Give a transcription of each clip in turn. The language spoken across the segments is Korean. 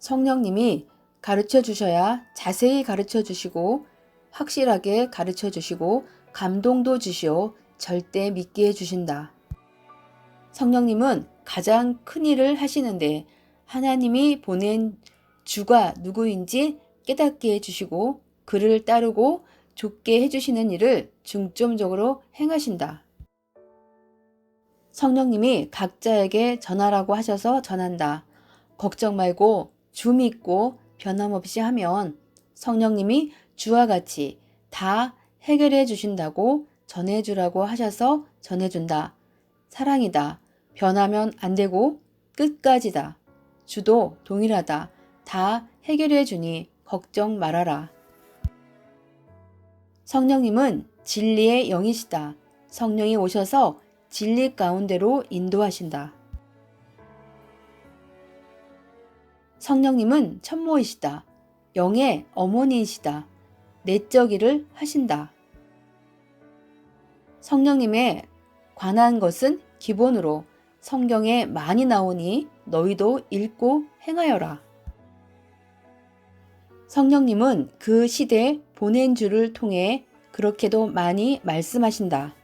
성령님이 가르쳐 주셔야 자세히 가르쳐 주시고 확실하게 가르쳐 주시고 감동도 주시오 절대 믿게 해 주신다. 성령님은 가장 큰 일을 하시는데 하나님이 보낸 주가 누구인지 깨닫게 해 주시고 그를 따르고 좁게 해 주시는 일을 중점적으로 행하신다. 성령님이 각자에게 전하라고 하셔서 전한다. 걱정 말고 주 믿고 변함없이 하면 성령님이 주와 같이 다 해결해 주신다고 전해주라고 하셔서 전해준다. 사랑이다. 변하면 안 되고 끝까지다. 주도 동일하다. 다 해결해 주니 걱정 말아라. 성령님은 진리의 영이시다. 성령이 오셔서 진리 가운데로 인도하신다. 성령님은 천모이시다. 영의 어머니이시다. 내적 일을 하신다. 성령님에 관한 것은 기본으로 성경에 많이 나오니 너희도 읽고 행하여라. 성령님은 그 시대 보낸 주를 통해 그렇게도 많이 말씀하신다.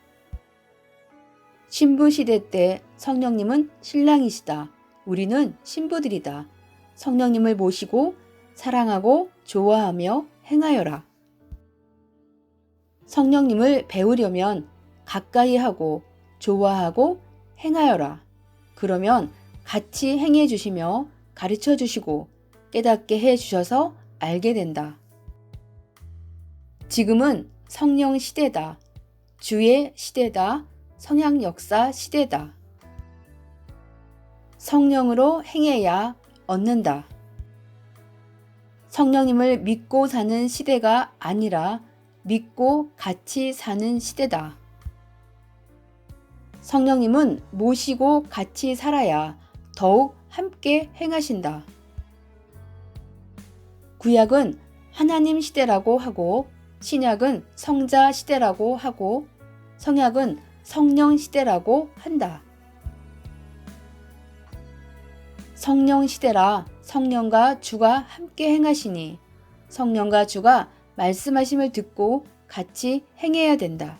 신부 시대 때 성령님은 신랑이시다. 우리는 신부들이다. 성령님을 모시고 사랑하고 좋아하며 행하여라. 성령님을 배우려면 가까이 하고 좋아하고 행하여라. 그러면 같이 행해 주시며 가르쳐 주시고 깨닫게 해 주셔서 알게 된다. 지금은 성령 시대다. 주의 시대다. 성향 역사 시대다. 성령으로 행해야 얻는다. 성령님을 믿고 사는 시대가 아니라 믿고 같이 사는 시대다. 성령님은 모시고 같이 살아야 더욱 함께 행하신다. 구약은 하나님 시대라고 하고 신약은 성자 시대라고 하고 성약은 성령 시대라고 한다. 성령 시대라 성령과 주가 함께 행하시니 성령과 주가 말씀하심을 듣고 같이 행해야 된다.